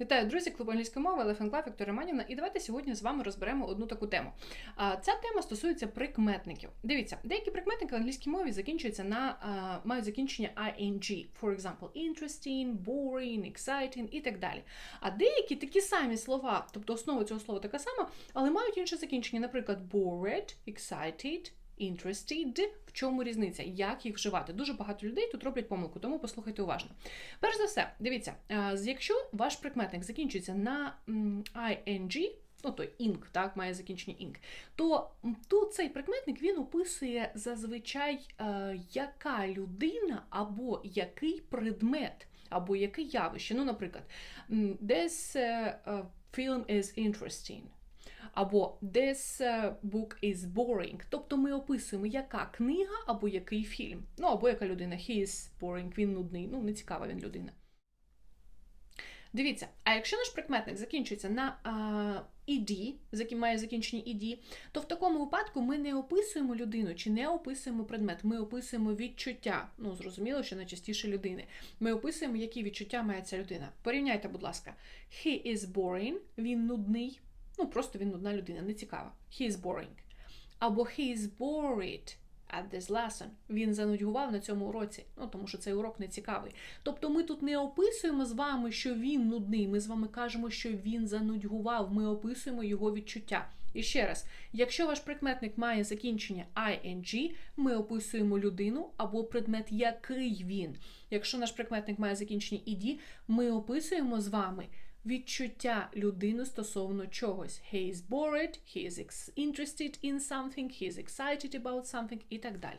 Вітаю, друзі, клуб англійської мови, Елефен Клав, Вікторія Манівна. І давайте сьогодні з вами розберемо одну таку тему. Ця тема стосується прикметників. Дивіться, деякі прикметники в англійській мові закінчуються на мають закінчення ing, for example, interesting, boring, exciting і так далі. А деякі такі самі слова, тобто основа цього слова така сама, але мають інше закінчення, наприклад, bored, excited. Interested. В чому різниця? Як їх вживати? Дуже багато людей тут роблять помилку, тому послухайте уважно. Перш за все, дивіться, якщо ваш прикметник закінчується на ing, ну той ing, так, має закінчення ing, то тут цей прикметник він описує зазвичай, е, яка людина або який предмет, або яке явище. Ну, наприклад, this е, е, film is interesting. Або this е, book is boring. Тобто ми описуємо, яка книга або який фільм. Ну, або яка людина. He is boring, він нудний. Ну, не цікава він людина. Дивіться, а якщо наш прикметник закінчується на а, «ed», має закінчення «ed», то в такому випадку ми не описуємо людину чи не описуємо предмет, ми описуємо відчуття. Ну, зрозуміло, що найчастіше людини. Ми описуємо, які відчуття має ця людина. Порівняйте, будь ласка, he is boring, він нудний. Ну, просто він нудна людина, не цікава. He is boring. Або he is bored at this lesson. Він занудьгував на цьому уроці, ну тому що цей урок не цікавий. Тобто ми тут не описуємо з вами, що він нудний. Ми з вами кажемо, що він занудьгував. Ми описуємо його відчуття. І ще раз, якщо ваш прикметник має закінчення ing, ми описуємо людину або предмет, який він. Якщо наш прикметник має закінчення ed, ми описуємо з вами відчуття людини стосовно чогось. He is bored, he is interested in something, he is excited about something і так далі.